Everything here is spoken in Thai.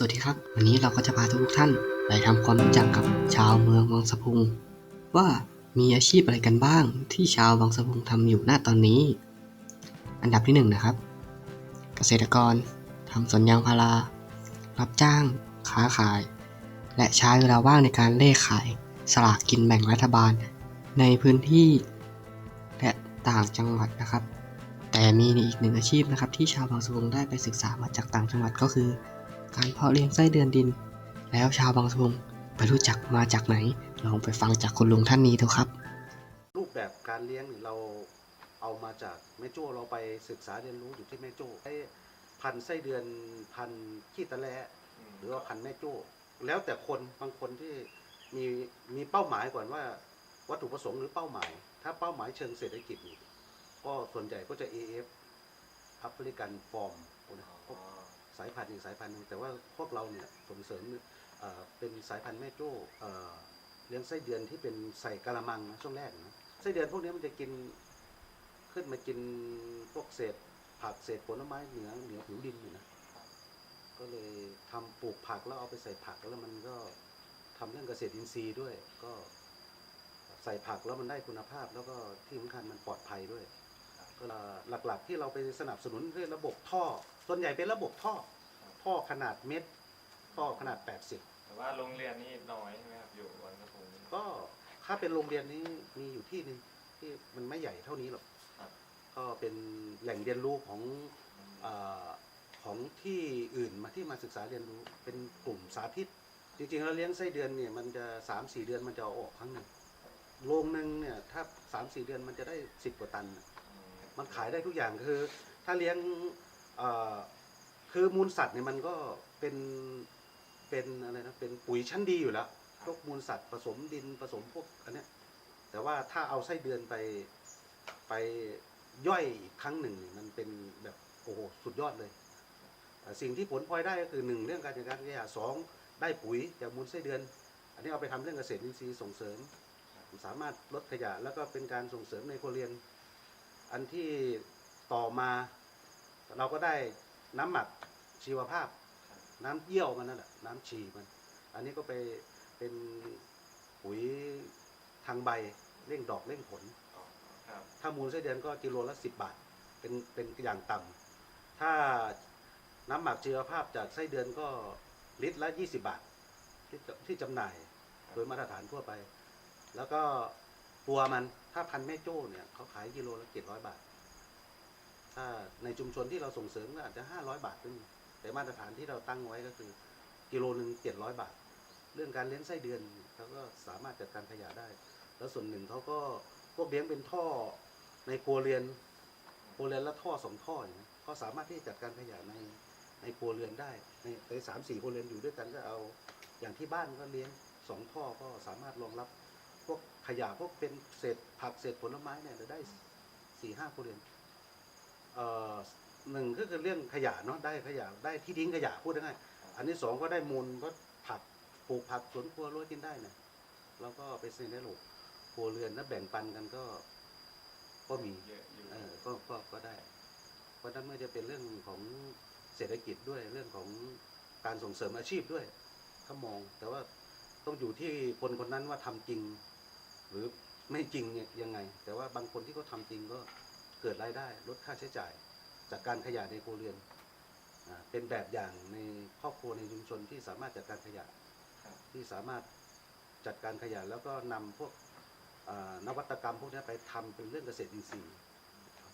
สวัสดีครับ วันนี้เราก็จะพาทุกท่านไปทำความรู้จักกับชาวเมืองวังสะพุง ว่ามีอาชีพอะไรกันบ้างที่ชาววังสะพุงทำอยู่ณตอนนี้ อันดับที่หนึ่งนะครับ เกษตรกรทำสวนยางพารา รับจ้างค้าขาย และใช้เวลาว่างในการเล่ขายสลากกินแบ่งรัฐบาล ในพื้นที่ และต่างจังหวัดนะครับ แต่มีอีกหนึ่งอาชีพนะครับที่ชาวบางสะพุงได้ไปศึกษามาจากต่างจังหวัดก็คือ การเพาะเลี้ยงไส้เดือนดิน แล้วชาวบางสะพุงไปรู้จักมาจากไหน ลองไปฟังจากคุณลุงท่านนี้ดูครับ รูปแบบการเลี้ยงนี่เราเอามาจากแม่โจ้เราไปศึกษาเรียนรู้อยู่ที่แม่โจ้ไอ้พันไส้เดือนพันขี้ตะแลหรือว่าพันแม่โจ้แล้วแต่คนบางคนที่มีมีเป้าหมายก่อนว่า วัตถุประสงค์หรือเป้าหมาย ถ้าเป้าหมายเชิงเศรษฐกิจนี่ก็ส่วนใหญ่ก็จะ AF แอฟริกันฟอร์ม สายพันธุ์อีกสายพันธุ์หนึงแต่ว่าพวกเราเนี่ยส่งเสริมเป็นสายพันธุ์แม่โจ้เลี้ยงไส้เดือนที่เป็นใส่กะละมังนะช่วงแรกนะไส้เดือนพวกนี้มันจะกินขึ้นมากินพวกเศษผักเศษผลไม้เหนือเหนือผิวดินอยู่นะก็เลยทำปลูกผักแล้วเอาไปใส่ผักแล้วมันก็ทำเรื่องเกษตรอินทรีย์ด้วย ก็ใส่ผักแล้วมันได้คุณภาพ แล้วก็ที่สำคัญมันปลอดภัยด้วยก็หลักๆที่เราไปสนับสนุนเรื่องระบบท่อ ส่วนใหญ่เป็นระบบท่อ ท่อขนาดเม็ด ท่อขนาด 80 แต่ว่าโรงเรียนนี่น้อยใช่ไหมครับ อยู่วังกระพุงนี่ ก็ถ้าเป็นโรงเรียนนี้มีอยู่ที่หนึ่งที่มันไม่ใหญ่เท่านี้หรอกครับ ก็เป็นแหล่งเรียนรู้ของเออของที่อื่นมาที่มาศึกษาเรียนรู้เป็นกลุ่มสาธิต จริงๆแล้วเลี้ยงไส้เดือนเนี่ยมันจะสามสี่เดือนมันจะเอาออกครั้งหนึ่งโรงหนึ่งเนี่ยถ้าสามสี่เดือนมันจะได้สิบกว่าตันน่ะ มันขายได้ทุกอย่างคือ ถ้าเลี้ยงเอ่อ คือมูลสัตว์เนี่ยมันก็เป็นเป็นอะไรนะเป็นปุ๋ยชั้นดีอยู่แล้วพวกมูลสัตว์ผสมดินผสมพวกอันเนี้ยแต่ว่าถ้าเอาไส้เดือนไปไปย่อยอีกครั้งหนึ่งเนี่ยมันเป็นแบบโอ้โหสุดยอดเลย สิ่งที่ผลพลอยได้ก็คือหนึ่งเรื่องการจัดการขยะสองได้ปุ๋ยจากมูลไส้เดือน อันนี้เอาไปทำเรื่องเกษตรอินทรีย์ส่งเสริม สามารถลดขยะแล้วก็เป็นการส่งเสริมในครัวเรือนอันที่ต่อมา เราก็ได้น้ำหมักชีวภาพ น้ำเยี่ยวมันนั่นแหละน้ำฉี่มัน อันนี้ก็ไปเป็นปุ๋ยทางใบเร่งดอกเร่งผล ครับถ้ามูลไส้เดือนก็กิโลละสิบบาท เป็นเป็นอย่างต่ำถ้าน้ำหมักชีวภาพจากไส้เดือนก็ลิตรละยี่สิบาท ที่จะที่จำหน่ายโดยมาตรฐานทั่วไป แล้วก็ตัวมันถ้าพันแม่โจ้เนี่ยเขาขายกิโลละเจ็ดร้อยบาท ถ้าในชุมชนที่เราส่งเสริมก็อาจจะห้าร้อยบาทขึ้น แต่มาตรฐานที่เราตั้งไว้ก็คือ กิโลหนึ่งเจ็ดร้อยบาท เรื่องการเลี้ยงไส้เดือนเขาก็สามารถจัดการขยะได้ แล้วส่วนหนึ่งเขาก็พวกเลี้ยงเป็นท่อในครัวเรือนครัวเรือนละท่อสองท่ออย่างนี้ยเขาสามารถที่จะจัดการขยะในในครัวเรือนได้ในในสามสี่ครัวเรือนอยู่ด้วยกันก็เอาอย่างที่บ้านก็เลี้ยงสองท่อก็สามารถรองรับ พวกขยะพวกเป็นเศษผักเศษผลไม้เนี่ยจะได้สี่ห้าครัวเรือน หนึ่งก็คือเรื่องขยะเนาะได้ขยะได้ที่ทิ้งขยะพูดง่ายๆอันที่สองก็ได้มูลก็ผักปลูกผักสวนครัวรั้วกินได้เนี่ยเราก็ไปซื้อในโลกครัวเรือนแล้วแบ่งปันกันก็ ก็มีเยอะอยู่เออก็ก็ก็ได้ เพราะฉะนั้นไม่จะเป็นเรื่องของเศรษฐกิจด้วยเรื่องของการส่งเสริมอาชีพด้วยถ้ามอง แต่ว่าต้องอยู่ที่คนคนนั้นว่าทำจริง หรือไม่จริงเนี่ยยังไง แต่ว่าบางคนที่เขาทาจริงก็ เกิดรายได้ลดค่าใช้จ่าย จากการขยะในครัวเรือนอ่าเป็นแบบอย่างในครอบครัวในชุมชนที่สามารถจัดการขยะครับที่สามารถจัดการขยะแล้วก็นำพวกอ่านวัตกรรมพวกนี้ไปทำเป็นเรื่องเกษตรอินทรีย์